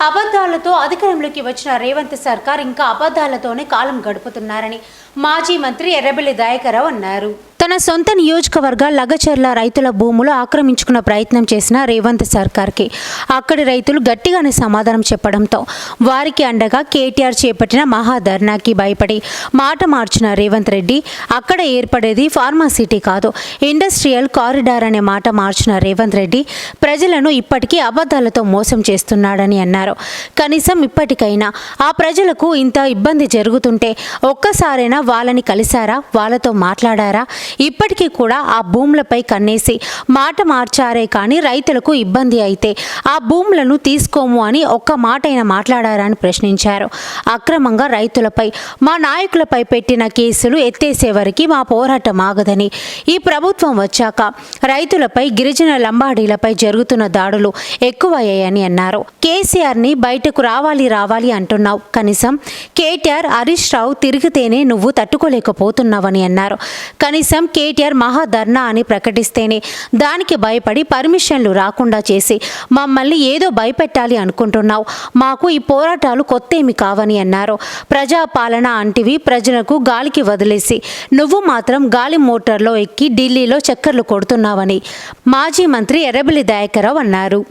అబద్ధాలతో అధికారంలోకి వచ్చిన రేవంత్ సర్కార్ ఇంకా అబద్ధాలతోనే కాలం గడుపుతున్నారని మాజీ మంత్రి ఎర్రబెల్లి దయాకరావు అన్నారు. తన సొంత నియోజకవర్గ లగచర్ల రైతుల భూములు ఆక్రమించుకున్న ప్రయత్నం చేసిన రేవంత్ సర్కార్కి. అక్కడి రైతులు గట్టిగానే సమాధానం చెప్పడంతో వారికి అండగా కేటీఆర్ చేపట్టిన మహాధర్నాకి భయపడి మాట మార్చిన రేవంత్ రెడ్డి అక్కడ ఏర్పడేది ఫార్మాసిటీ కాదు ఇండస్ట్రియల్ కారిడార్ అనే మాట మార్చిన రేవంత్ రెడ్డి ప్రజలను ఇప్పటికీ అబద్ధాలతో మోసం చేస్తున్నాడని అన్నారు. కనీసం ఇప్పటికైనా ఆ ప్రజలకు ఇంత ఇబ్బంది జరుగుతుంటే ఒక్కసారైనా వాళ్ళని కలిశారా? వాళ్ళతో మాట్లాడారా? ఇప్పటికీ కూడా ఆ భూములపై కన్నేసి మాట మార్చారే కానీ రైతులకు ఇబ్బంది అయితే ఆ భూములను తీసుకోము అని ఒక్క మాట అయినా మాట్లాడారా అని ప్రశ్నించారు. అక్రమంగా రైతులపై మా నాయకులపై పెట్టిన కేసులు ఎత్తేసేవరకు మా పోరాటం ఆగదని ఈ ప్రభుత్వం వచ్చాక రైతులపై గిరిజన లంబాడీలపై జరుగుతున్న దాడులు ఎక్కువయ్యాయని అన్నారు. కేసీఆర్ని బయటకు రావాలి రావాలి అంటున్నావు. కనీసం కేటీఆర్ హరీష్ రావు తిరిగితేనే నువ్వు తట్టుకోలేకపోతున్నావని అన్నారు. కనీసం కేటీఆర్ మహాధర్నా అని ప్రకటిస్తేనే దానికి భయపడి పర్మిషన్లు రాకుండా చేసి మమ్మల్ని ఏదో భయపెట్టాలి అనుకుంటున్నావు. మాకు ఈ పోరాటాలు కొత్త ఏమి కావని అన్నారు. ప్రజాపాలన అంటివి ప్రజలకు గాలికి వదిలేసి నువ్వు మాత్రం గాలి మోటార్లో ఎక్కి ఢిల్లీలో చక్కర్లు కొడుతున్నావని మాజీ మంత్రి ఎర్రబెల్లి దయాకరావు అన్నారు.